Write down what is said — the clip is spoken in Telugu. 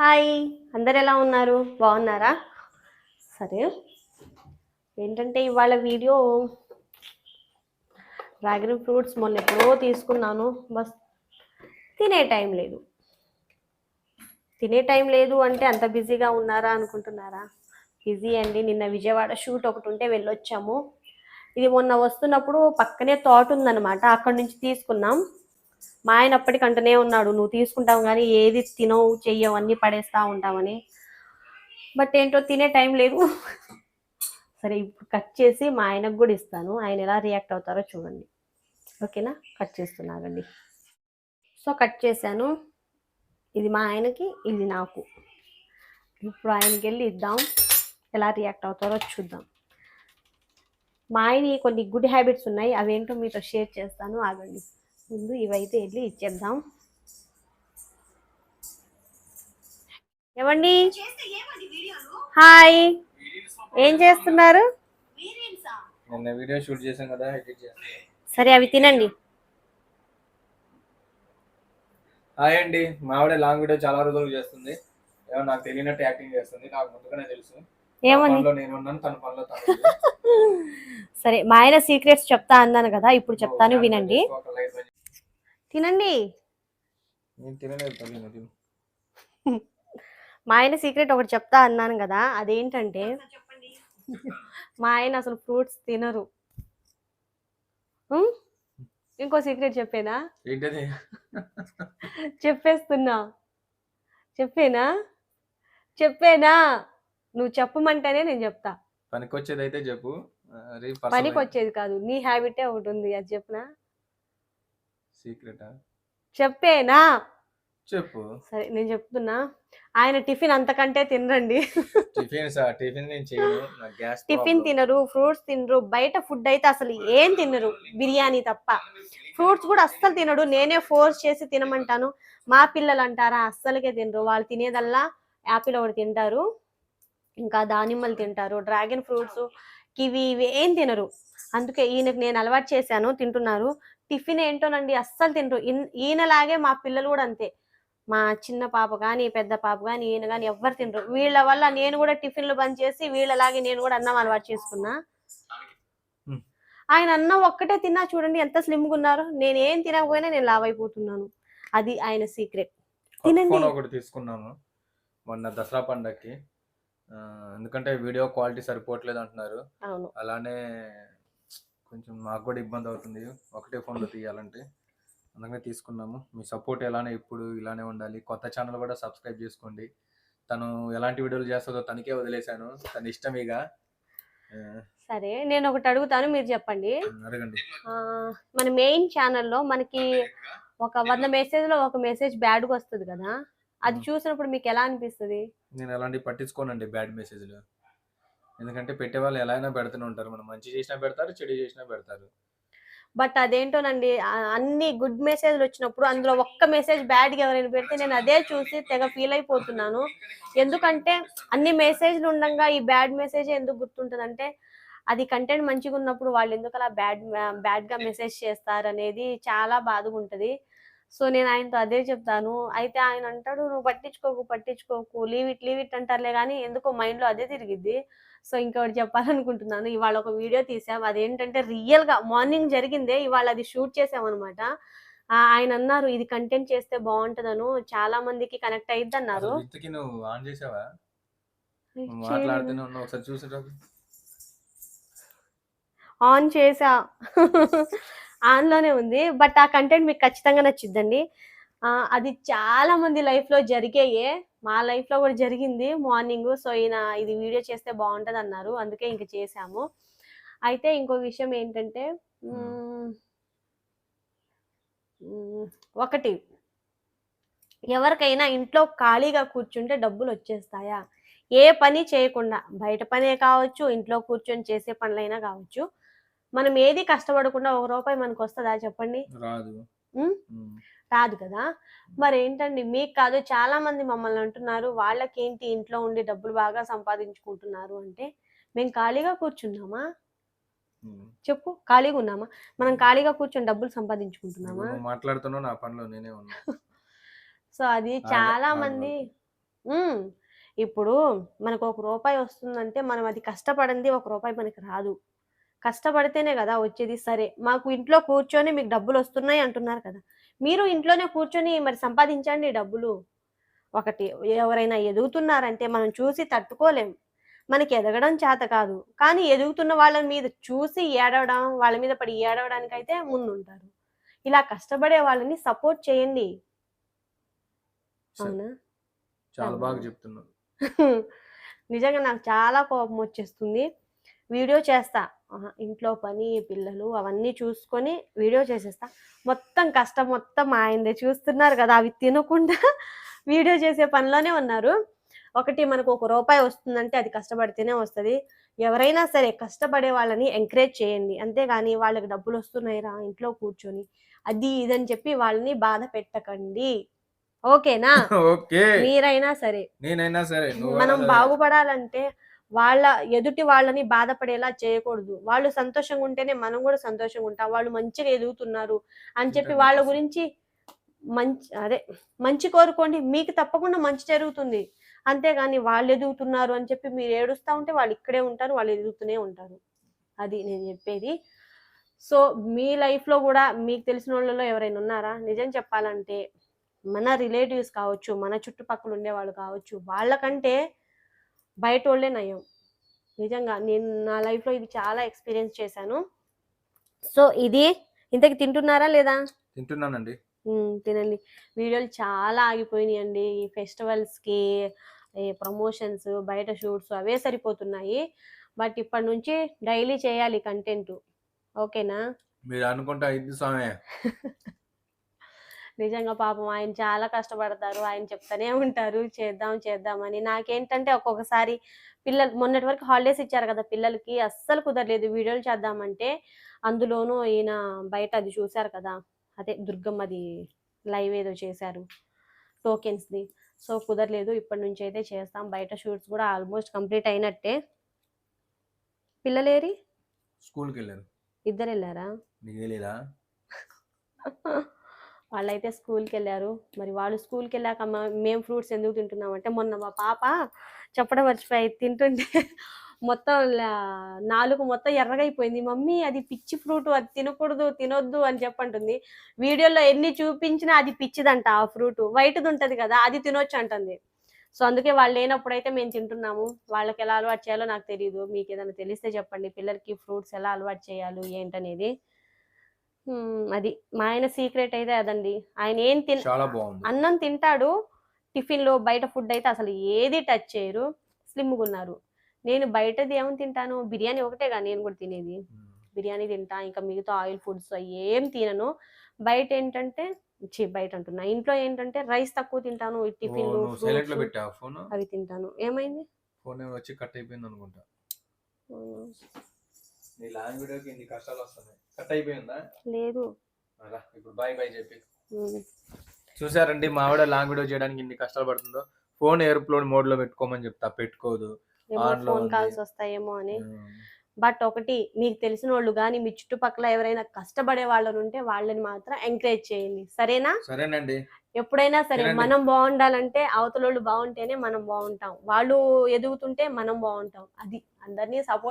హాయ్. అందరు ఎలా ఉన్నారు? బాగున్నారా? సరే. ఏంటంటే ఇవాళ వీడియో డ్రాగన్ ఫ్రూట్స్ మొన్న ఎప్పుడో తీసుకున్నాను. బస్ తినే టైం లేదు. తినే టైం లేదు అంటే అంత బిజీగా ఉన్నారా అనుకుంటున్నారా? బిజీ అండి. నిన్న విజయవాడ షూట్ ఒకటి ఉంటే వెళ్ళొచ్చాము. ఇది మొన్న వస్తున్నప్పుడు పక్కనే తోట ఉందన్నమాట. అక్కడి నుంచి తీసుకున్నాం. మా ఆయన అప్పటికంటనే ఉన్నాడు నువ్వు తీసుకుంటావు కానీ ఏది తినవు చెయ్యవు అన్నీ పడేస్తా ఉంటామని. బట్ ఏంటో తినే టైం లేదు. సరే ఇప్పుడు కట్ చేసి మా ఆయనకు కూడా ఇస్తాను. ఆయన ఎలా రియాక్ట్ అవుతారో చూడండి. ఓకేనా? కట్ చేస్తున్నాగండి సో కట్ చేశాను. ఇది మా ఆయనకి ఇది నాకు. ఇప్పుడు ఆయనకి వెళ్ళి ఇద్దాం. ఎలా రియాక్ట్ అవుతారో చూద్దాం. మా ఆయన కొన్ని గుడ్ హ్యాబిట్స్ ఉన్నాయి. అవేంటో మీతో షేర్ చేస్తాను. ఆగండి. ముందు ఇవైతే వెళ్ళి ఇచ్చేద్దాం. ఏమండి? హాయ్. ఏం చేస్తున్నారు? వీడియో షూట్ కదా ఎడిట్ సరే అవి తినండి. హాయ్ అండి. మావిడ లాంగ్ వీడియో చాలా రోజులు చేస్తుంది. ఏమో నాకు తెలియనట్టు యాక్టింగ్ చేస్తుంది. నాకు ముందుగానే తెలుసు. ఏమని? నేను ఉన్నాను తన పనిలో తను ఉంది. సరే మా ఆయన సీక్రెట్స్ చెప్తా అన్నాను కదా ఇప్పుడు చెప్తాను వినండి. తినండి. మా ఆయన సీక్రెట్ ఒకటి చెప్తా అన్నాను కదా అదేంటంటే మా ఆయన అసలు ఫ్రూట్స్ తినరు? ఇంకో సీక్రెట్ చెప్పేనా? ఏంటది? చెప్పేస్తున్నా. చెప్పేనా? చెప్పేనా? నువ్వు చెప్పమంటేనే నేను చెప్తా. పనికొచ్చేది అయితే చెప్పు రేపు పనికి వచ్చేది కాదు నీ హ్యాబిటే ఒకటి ఉంది అది చెప్పనా? సీక్రెట్? చెప్పేనా? చెప్పు. సరే నేను చెప్తున్నా. ఆయన టిఫిన్ అంతకంటే తినరండి. టిఫిన్ టిఫిన్ నేను చేయను. గ్యాస్ టిఫిన్ తినరు ఫ్రూట్స్ తినరు బయట ఫుడ్ అయితే అసలు ఏం తినరు బిర్యానీ తప్ప. ఫ్రూట్స్ కూడా అస్సలు తినడు. నేనే ఫోర్స్ చేసి తినమంటాను. మా పిల్లలు అంటారా అస్సలకే తినరు. వాళ్ళు తినేదల్లా యాపిల్ ఒకటి తింటారు ఇంకా దానిమ్మలు తింటారు డ్రాగన్ ఫ్రూట్స్ కివి ఇవి ఏం తినరు. అందుకే ఈయనకు నేను అలవాటు చేశాను తింటున్నారు. టిఫిన్ ఏంటోనండి అస్సలు తినరు. ఈయనలాగే మా పిల్లలు కూడా అంతే. మా చిన్న పాప కానీ పెద్ద పాప కానీ ఈయన కానీ ఎవ్వరు తినరు. వీళ్ళ వల్ల నేను కూడా టిఫిన్లు బంద్ చేసి వీళ్ళలాగే నేను కూడా అన్నం అలవాటు చేసుకున్నా. ఆయన అన్నం ఒక్కటే తిన్నా చూడండి ఎంత స్లిమ్గా ఉన్నారు. నేను ఏం తినకపోయినా నేను లావ్ అయిపోతున్నాను అది ఆయన సీక్రెట్. తినండి. ఒకటి తీసుకున్నాను మొన్న దసరా పండక్కి. ఎందుకంటే వీడియో క్వాలిటీ సరిపోవట్లేదు అంటున్నారు. అలానే కొంచెం మాకు కూడా ఇబ్బంది అవుతుంది. ఒకటే ఫోన్లో తీయాలంటే. అందుకనే తీసుకున్నాము. మీ సపోర్ట్ ఎలానే ఇప్పుడు ఇలానే ఉండాలి. కొత్త ఛానల్ కూడా సబ్స్క్రైబ్ చేసుకోండి. తను ఎలాంటి వీడియోలు చేస్తుందో తనకే వదిలేశాను. తన ఇష్టం ఇక. సరే నేను ఒకటి అడుగుతాను మీరు చెప్పండి. అడగండి. మన మెయిన్ ఛానల్లో మనకి ఒక వంద మెసేజ్లో ఒక మెసేజ్ బ్యాడ్గా వస్తుంది కదా. అది. చూసినప్పుడు మీకు ఎలా అనిపిస్తుంది? నేను అలాంటివి పట్టించుకోనండి బ్యాడ్ మెసేజ్లు. ఎందుకంటే పెట్టే వాళ్ళు ఎలా అయినా పెడుతూనే ఉంటారు. మనం మంచి చేసినా పెడతారు చెడు చేసినా పెడతారు. బట్ అదేంటోనండి అన్ని గుడ్ మెసేజ్లు వచ్చినప్పుడు అందులో ఒక్క మెసేజ్ బ్యాడ్గా ఎవరైనా పెడితే నేను అదే చూసి తెగ ఫీల్ అయిపోతున్నాను. ఎందుకంటే అన్ని మెసేజ్లు ఉండగా ఈ బ్యాడ్ మెసేజ్ ఎందుకు గుర్తుంటుందంటే అది కంటెంట్ మంచిగా ఉన్నప్పుడు వాళ్ళు ఎందుకు అలా బ్యాడ్ బ్యాడ్గా మెసేజ్ చేస్తారు అనేది చాలా బాధగా ఉంటుంది. సో నేను ఆయనతో అదే చెప్తాను. అయితే ఆయన అంటాడు నువ్వు పట్టించుకోకు పట్టించుకోకు లీవ్ ఇట్ లీవ్ ఇట్ అంటారులే కానీ ఎందుకో మైండ్లో అదే తిరిగిద్ది. సో ఇంకొకటి చెప్పాలనుకుంటున్నాను. ఇవాళ ఒక వీడియో తీసాం. అదేంటంటే రియల్గా మార్నింగ్ జరిగిందే. ఇవాళ అది షూట్ చేసామన్నమాట. ఆయన అన్నారు ఇది కంటెంట్ చేస్తే బాగుంటదను. చాలా మందికి కనెక్ట్ అయ్యిద్ది అన్నారు ఆన్ చేసా ఆన్లోనే ఉంది. బట్ ఆ కంటెంట్ మీకు ఖచ్చితంగా నచ్చిద్దండి. అది చాలా మంది లైఫ్లో జరిగాయే. మా లైఫ్లో కూడా జరిగింది మార్నింగ్. సో ఈయన ఇది వీడియో చేస్తే బాగుంటది అన్నారు అందుకే ఇంక చేసాము అయితే ఇంకో విషయం ఏంటంటే ఒకటి. ఎవరికైనా ఇంట్లో ఖాళీగా కూర్చుంటే డబ్బులు వచ్చేస్తాయా? ఏ పని చేయకుండా బయట పనే కావచ్చు ఇంట్లో కూర్చొని చేసే పనులైనా కావచ్చు. మనం ఏది కష్టపడకుండా ఒక రూపాయి మనకు వస్తుందా చెప్పండి రాదు. రాదు కదా? మరి ఏంటండి మీకు కాదు చాలా మంది మమ్మల్ని అంటున్నారు వాళ్ళకేంటి ఇంట్లో ఉండి డబ్బులు బాగా సంపాదించుకుంటున్నారు అంటే మేము ఖాళీగా కూర్చున్నామా. చెప్పు ఖాళీగా ఉన్నామా? మనం ఖాళీగా కూర్చొని డబ్బులు సంపాదించుకుంటున్నామా? నువ్వు మాట్లాడుతున్నావు నా పనిలో నేనే ఉన్నా. సో అది చాలా మంది ఇప్పుడు మనకు ఒక రూపాయి వస్తుందంటే మనం అది కష్టపడింది ఒక రూపాయి మనకి రాదు. కష్టపడితేనే కదా వచ్చేది సరే. మాకు ఇంట్లో కూర్చొని మీకు డబ్బులు వస్తున్నాయి అంటున్నారు కదా. మీరు ఇంట్లోనే కూర్చొని మరి సంపాదించండి డబ్బులు. ఒకటి ఎవరైనా ఎదుగుతున్నారంటే మనం చూసి తట్టుకోలేం. మనకి ఎదగడం చేత కాదు. కానీ ఎదుగుతున్న వాళ్ళ మీద చూసి ఏడవడం వాళ్ళ మీద పడి ఏడవడానికి అయితే ముందుంటారు. ఇలా కష్టపడే వాళ్ళని సపోర్ట్ చేయండి. అవునా? చాలా బాగా చెప్తున్నావు నిజంగా నాకు చాలా కోపం వచ్చేస్తుంది. వీడియో చేస్తా. ఇంట్లో పని పిల్లలు అవన్నీ చూసుకొని వీడియో చేసేస్తా. మొత్తం కష్టం మొత్తం ఆయనదే చూస్తున్నారు కదా అవి తినకుండా వీడియో చేసే పనిలోనే ఉన్నారు. ఒకటి మనకు ఒక రూపాయి వస్తుందంటే అది కష్టపడితేనే వస్తుంది. ఎవరైనా సరే కష్టపడే వాళ్ళని ఎంకరేజ్ చేయండి. అంతేగాని వాళ్ళకి డబ్బులు వస్తున్నాయిరా ఇంట్లో కూర్చొని. అది ఇదని చెప్పి వాళ్ళని బాధ పెట్టకండి. ఓకేనా? ఓకే. మీరైనా సరే. నేనైనా సరే. మనం. బాగుపడాలంటే వాళ్ళ ఎదుటి వాళ్ళని బాధపడేలా చేయకూడదు. వాళ్ళు సంతోషంగా ఉంటేనే మనం కూడా సంతోషంగా ఉంటాం. వాళ్ళు మంచిగా ఎదుగుతున్నారు అని చెప్పి వాళ్ళ గురించి మంచి అదే మంచి కోరుకోండి. మీకు తప్పకుండా మంచి జరుగుతుంది. అంతేగాని వాళ్ళు ఎదుగుతున్నారు అని చెప్పి మీరు ఏడుస్తూ ఉంటే వాళ్ళు ఇక్కడే ఉంటారు వాళ్ళు ఎదుగుతూనే ఉంటారు. అది నేను చెప్పేది. సో మీ లైఫ్లో కూడా మీకు తెలిసిన వాళ్ళలో ఎవరైనా ఉన్నారా? నిజం చెప్పాలంటే మన రిలేటివ్స్ కావచ్చు మన చుట్టుపక్కల ఉండే వాళ్ళు కావచ్చు వాళ్ళకంటే బయట వాళ్ళే నయం నిజంగా నేను నా లైఫ్లో ఇది చాలా ఎక్స్పీరియన్స్ చేశాను. సో ఇది ఇంతకి తింటున్నారా లేదా? తింటున్నానండి. తినండి. వీడియోలు చాలా ఆగిపోయినాయండి. ఈ ఫెస్టివల్స్కి ప్రమోషన్స్ బయట షూట్స్ అవే సరిపోతున్నాయి. బట్ ఇప్పటి నుంచి డైలీ చేయాలి కంటెంట్. ఓకేనా? మీరు అనుకుంటా ఇది నిజంగా పాపం ఆయన చాలా కష్టపడతారు. ఆయన చెప్తానే ఉంటారు. చేద్దాం చేద్దామని నాకేంటంటే ఒక్కొక్కసారి పిల్లలు మొన్నటి వరకు హాలిడేస్ ఇచ్చారు కదా పిల్లలకి. అస్సలు కుదరలేదు. వీడియోలు చేద్దామంటే అందులోనూ ఈయన బయట అది చూశారు కదా. అదే దుర్గమ్మది లైవ్ ఏదో చేశారు. టోకెన్స్ది సో కుదరలేదు. ఇప్పటి నుంచి అయితే చేస్తాం. బయట షూట్స్ కూడా ఆల్మోస్ట్ కంప్లీట్ అయినట్టే. పిల్లలేరి? స్కూల్కి వెళ్ళారు. ఇద్దరు వెళ్ళారా? వాళ్ళైతే స్కూల్కి వెళ్ళారు మరి వాళ్ళు స్కూల్కి వెళ్ళాక అమ్మ మేము ఫ్రూట్స్ ఎందుకు తింటున్నాం అంటే మొన్న మా పాప చెప్పడం మర్చిపోయి తింటుంటే మొత్తం నాలుగు మొత్తం ఎర్రగైపోయింది. మమ్మీ అది పిచ్చి ఫ్రూట్ అది తినకూడదు తినొద్దు అని చెప్పంటుంది. వీడియోలో ఎన్ని చూపించినా అది పిచ్చిదంట ఆ ఫ్రూట్. వైట్ది ఉంటుంది కదా అది తినొచ్చు అంటుంది. సో అందుకే వాళ్ళు లేనప్పుడైతే మేము తింటున్నాము. వాళ్ళకి ఎలా అలవాటు చేయాలో నాకు తెలియదు మీకు ఏదైనా తెలిస్తే చెప్పండి. పిల్లలకి ఫ్రూట్స్ ఎలా అలవాటు చేయాలి ఏంటనేది. అది మా ఆయన సీక్రెట్ అయితే అదండి. ఆయన ఏం తిన చాలా బాగుంది. అన్నం తింటాడు టిఫిన్లో బయట ఫుడ్ అయితే అసలు ఏది టచ్ చేయరు స్లిమ్గా ఉన్నారు. నేను బయటది ఏమని తింటాను బిర్యానీ ఒకటేగా నేను కూడా తినేది. బిర్యానీ తింటా ఇంకా మిగతా ఆయిల్ ఫుడ్స్ ఏం తినను. బయట ఏంటంటే బయట అంటున్నా ఇంట్లో ఏంటంటే రైస్ తక్కువ తింటాను ఈ ఓ, టిఫిన్లు నువ్వు సైలెంట్లో fruits పెట్టావు ఫోన్? అవి తింటాను. ఏమైంది? ఫోన్ వచ్చి కట్ అయిపోయింది అనుకుంటా. నీ లాంగ్ వీడియోకి ఇన్ని కష్టాలు వస్తున్నాయి. కట్ అయిపోయిందా? లేదు. రా, ఇప్పుడు బాయ్ బాయ్ చెప్పి. చూసారండి మా ఆవిడ లాంగ్ వీడియో చేయడానికి ఇన్ని కష్టాలు పడుతుందో? ఫోన్ ఎయిర్ప్లోన్ మోడ్లో పెట్టుకోమని చెప్తా పెట్టుకోదు. ఏమో ఫోన్ ఉంది. కాల్స్ వస్తాయేమో అని. బట్ ఒకటి మీకు తెలిసిన వాళ్ళు కానీ మీ చుట్టుపక్కల ఎవరైనా కష్టపడే వాళ్ళు ఉంటే వాళ్ళని మాత్రం ఎంకరేజ్ చేయండి. సరేనా? సరేనండి. ఎప్పుడైనా సరే. మనం బాగుండాలంటే అవతల వాళ్ళు బాగుంటేనే మనం బాగుంటాం. వాళ్ళు ఎదుగుతుంటే మనం బాగుంటాం. అది అందరినీ సపోర్ట్